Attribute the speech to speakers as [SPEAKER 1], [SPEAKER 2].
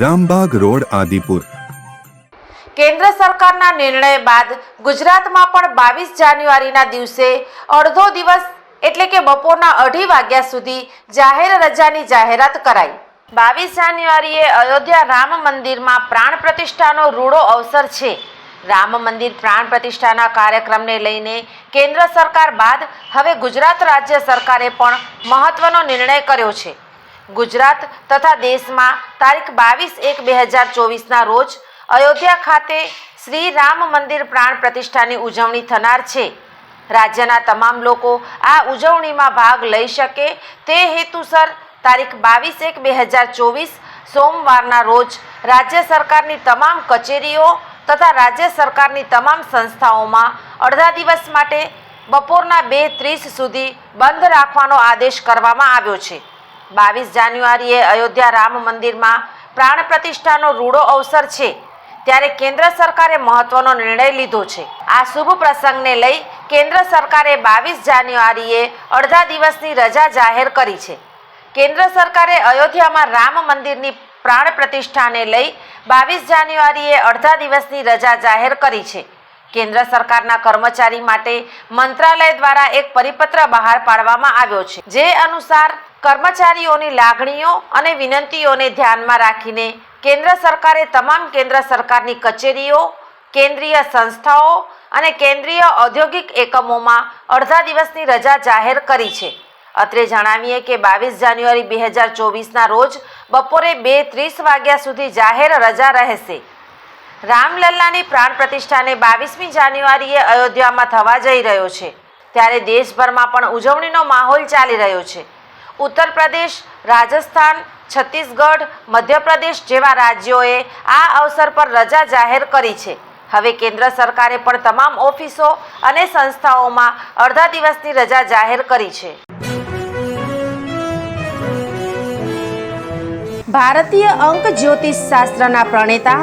[SPEAKER 1] Rambagh road, Adipur.
[SPEAKER 2] કેન્દ્ર સરકારના નિર્ણય બાદ ગુજરાતમાં પણ બાવીસ જાન્યુઆરીના દિવસે અડધો દિવસ એટલે કે બપોરના અઢી વાગ્યા સુધી જાહેર રજાની જાહેરાત કરાઈ. બાવીસ જાન્યુઆરીએ અયોધ્યા રામ મંદિરમાં પ્રાણ પ્રતિષ્ઠાનો રૂડો અવસર છે. રામ મંદિર પ્રાણ પ્રતિષ્ઠાના કાર્યક્રમને લઈને કેન્દ્ર સરકાર બાદ હવે ગુજરાત રાજ્ય સરકારે પણ મહત્વનો નિર્ણય કર્યો છે. ગુજરાત તથા દેશમાં તારીખ બાવીસ એક બે હજાર ચોવીસના રોજ અયોધ્યા ખાતે શ્રી રામ મંદિર પ્રાણ પ્રતિષ્ઠાની ઉજવણી થનાર છે. રાજ્યના તમામ લોકો આ ઉજવણીમાં ભાગ લઈ શકે તે હેતુસર તારીખ બાવીસ એક બે હજાર ચોવીસ સોમવારના રોજ રાજ્ય સરકારની તમામ કચેરીઓ તથા રાજ્ય સરકારની તમામ સંસ્થાઓમાં અડધા દિવસ માટે બપોરના બે ત્રીસ સુધી બંધ રાખવાનો આદેશ કરવામાં આવ્યો છે. બાવીસ જાન્યુઆરીએ અયોધ્યા રામ મંદિરમાં પ્રાણ પ્રતિષ્ઠાનો રૂડો અવસર છે. ત્યારે કેન્દ્ર સરકારે મહત્વનો નિર્ણય લીધો છે. આ શુભ પ્રસંગને લઈ કેન્દ્ર સરકારે બાવીસ જાન્યુઆરીએ અડધા દિવસની રજા જાહેર કરી છે. કેન્દ્ર સરકારે અયોધ્યામાં રામ મંદિરની પ્રાણ પ્રતિષ્ઠાને લઈ બાવીસ જાન્યુઆરીએ અડધા દિવસની રજા જાહેર કરી છે. કેન્દ્ર સરકારના કર્મચારી માટે મંત્રાલય દ્વારા એક પરિપત્ર બહાર પાડવામાં આવ્યો છે. જે અનુસાર, કર્મચારીઓની લાગણીઓ અને વિનંતીઓને ધ્યાનમાં રાખીને કેન્દ્ર સરકારે તમામ કેન્દ્ર સરકારની કચેરીઓ, કેન્દ્રીય સંસ્થાઓ અને કેન્દ્રીય ઔદ્યોગિક એકમોમાં અડધા દિવસની રજા જાહેર કરી છે. અત્રે જણાવીએ કે બાવીસ જાન્યુઆરી બે હજાર ચોવીસના રોજ બપોરે બે ત્રીસ વાગ્યા સુધી જાહેર રજા રહેશે. રામલલ્લાની પ્રાણ પ્રતિષ્ઠાને બાવીસમી જાન્યુઆરીએ અયોધ્યામાં થવા જઈ રહ્યો છે. ત્યારે દેશભરમાં પણ ઉજવણીનો માહોલ ચાલી રહ્યો છે. ઉત્તર પ્રદેશ રાજસ્થાન, છત્તીસગઢ, મધ્યપ્રદેશ જેવા રાજ્યોએ આ અવસર પર રજા જાહેર કરી છે. હવે કેન્દ્ર સરકારે પણ તમામ ઓફિસો અને સંસ્થાઓમાં અડધા દિવસની રજા જાહેર કરી છે. ભારતીય અંક જ્યોતિષ શાસ્ત્રના પ્રણેતા